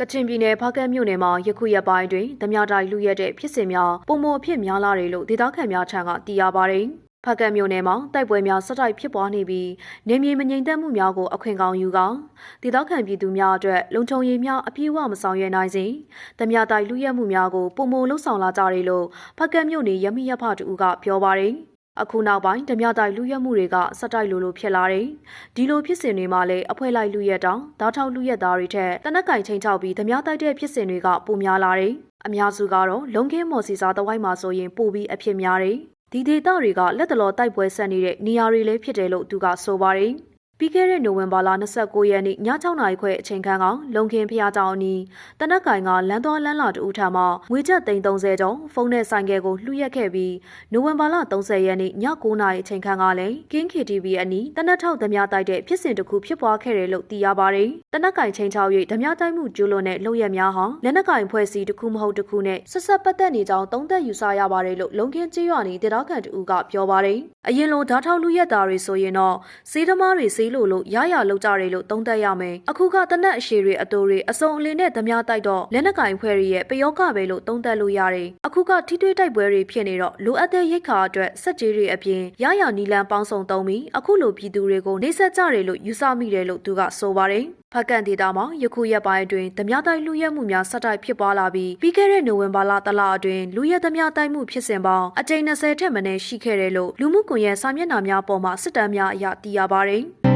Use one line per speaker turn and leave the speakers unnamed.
ကချင်ပြည်နယ်ဖားကတ်မြို့နယ်မှာယခုရက်ပိုင်းတွင်ဓမြတိုက်လူရက်တဲ့ဖြစ်စဉ်များပုံမအဖြစ်များလာတယ်လို့ဒေသခံများထံကသိရပါတယ်။ဖားကတ်မြို့နယ်မှာတိုက်ပွဲများဆက်တိုက်ဖြစ်ပွားနေပြီးနေမြေမငြိမ်သက်မှုများကိုအခွင့်ကောင်းယူကဒေသခံပြည်သူများအတွက်လုံခြုံရေးများအပြည့်အဝမဆောင်ရွက်နိုင်စဉ်ဓမြတိုက်လူရက်မှုများကိုပုံမလှုပ်ဆောင်လာကြတယ်လို့ဖားကတ်မြို့နယ်ရမီရဖတူကပြောပါတယ်။ အခုနောက်ပိုင်းဓမြတိုက်လူရက်မှုတွေကစက်တိုက်လိုလိုဖြစ်လာတယ်။ဒီလိုဖြစ်စဉ်တွေမှာလည်းအဖွဲလိုက်လူရက်တောင်ဓာတ်ထောက်လူရက်သားတွေထက်တနက်ကင်ချင်းချောက်ပြီးဓမြတိုက်တဲ့ဖြစ်စဉ်တွေကပိုများလာတယ်။အများစုကတော့လုံခင်းမော်စီစာတဝိုက်မှာဆိုရင်ပိုပြီးအဖြစ်များတယ်။ဒီဒေသတွေကလက်တလောတိုက်ပွဲဆက်နေတဲ့နေရာတွေလည်းဖြစ်တယ်လို့သူကဆိုပါတယ်။ ပြီးခဲ့တဲ့နိုဝင်ဘာလ29ရက်နေ့ည6နာရီခွဲအချိန်ခန့်ကလုံခင်ဖျားကြောင်အနီးတနက်ကင်ကလမ်းသွားလမ်းလာတူထံမှငွေချက်330ကျော်ဖုန်းနဲ့ဆိုင်ကယ်ကိုလှူရက်ခဲ့ပြီးနိုဝင်ဘာလ30ရက်နေ့ည9နာရီအချိန်ခန့်ကလည်းကင်း KTV အနီးတနက်ထောက်ဓမြတိုက်တဲ့ဖြစ်စဉ်တစ်ခုဖြစ်ပွားခဲ့တယ်လို့သိရပါတယ်။တနက်ကင်ချင်းချောက်၍ဓမြတိုက်မှုကျူးလွန်တဲ့လုပ်ရက်များဟာလက်နက်ကင်ဖွဲ့စည်းတစ်ခုမဟုတ်တစ်ခုနဲ့ဆက်ဆက်ပတ်သက်နေကြောင်းသုံးသပ်ယူဆရပါတယ်လို့လုံခင်းကျေးရွာနေဒေသခံတူကပြောပါတယ်။အရင်လိုဓာတ်ထောက်လူရက်သားတွေဆိုရင်တော့စေးသမားတွေစေးလို့လို့ရရလောက်ကြတယ်လို့သုံးသပ်ရမယ်။အခုကတနက်အရှိတွေအတိုတွေအစုံအလင်းနဲ့ဓမြတိုက်တော့လက်နက်ကင်ဖွဲ့ရဲ့ပယောကပဲလို့သုံးသပ်လို့ရတယ်။အခုကထိတွေ့တိုက်ပွဲတွေဖြစ်နေတော့လိုအပ်တဲ့ရိတ်ခါအတွက်စက်ကြီးတွေအပြင်ရရနီလန်ပေါင်းစုံသုံးပြီးအခုလိုပြည်သူတွေကိုနှိစက်ကြတယ်လို့ယူဆမိတယ်လို့သူကဆိုပါတယ်။ဖက်ကန်ဒေတာမှာယခုရက်ပိုင်းအတွင်းဓမြတိုက်လူရက်မှုများဆက်တိုက်ဖြစ်ပွားလာပြီးပြီးခဲ့တဲ့နိုဝင်ဘာလတလအတွင်းလူရက်ဓမြတိုက်မှုဖြစ်စဉ်ပေါင်းအကြိမ်20ထက်မနည်းရှိခဲ့တယ်လို့လူမှုကွန်ရက်စာမျက်နှာများပေါ်မှာစစ်တမ်းများအရသိရပါတယ်။